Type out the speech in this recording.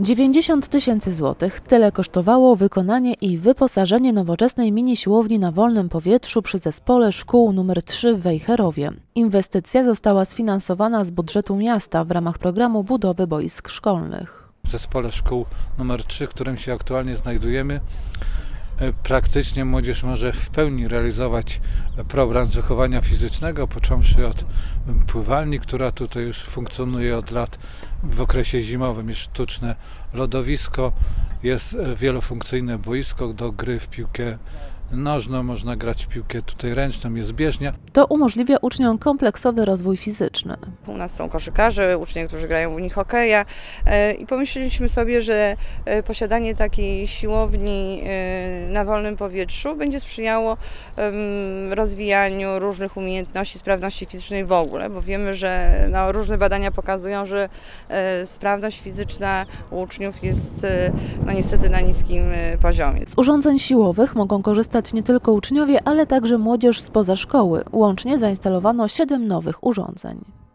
90 tysięcy złotych tyle kosztowało wykonanie i wyposażenie nowoczesnej mini siłowni na wolnym powietrzu przy zespole szkół nr 3 w Wejherowie. Inwestycja została sfinansowana z budżetu miasta w ramach programu budowy boisk szkolnych. w zespole szkół numer 3, w którym się aktualnie znajdujemy, praktycznie młodzież może w pełni realizować program z wychowania fizycznego, począwszy od pływalni, która tutaj już funkcjonuje od lat w okresie zimowym, jest sztuczne lodowisko, jest wielofunkcyjne boisko do gry w piłkę nożną, można grać w piłkę tutaj ręczną, jest bieżnia. To umożliwia uczniom kompleksowy rozwój fizyczny. U nas są koszykarze, uczniowie, którzy grają w nich hokeja e, i pomyśleliśmy sobie, że e, posiadanie takiej siłowni e, na wolnym powietrzu będzie sprzyjało rozwijaniu różnych umiejętności, sprawności fizycznej w ogóle, bo wiemy, że no, różne badania pokazują, że sprawność fizyczna u uczniów jest no, niestety na niskim poziomie. Z urządzeń siłowych mogą korzystać nie tylko uczniowie, ale także młodzież spoza szkoły. Łącznie zainstalowano 7 nowych urządzeń.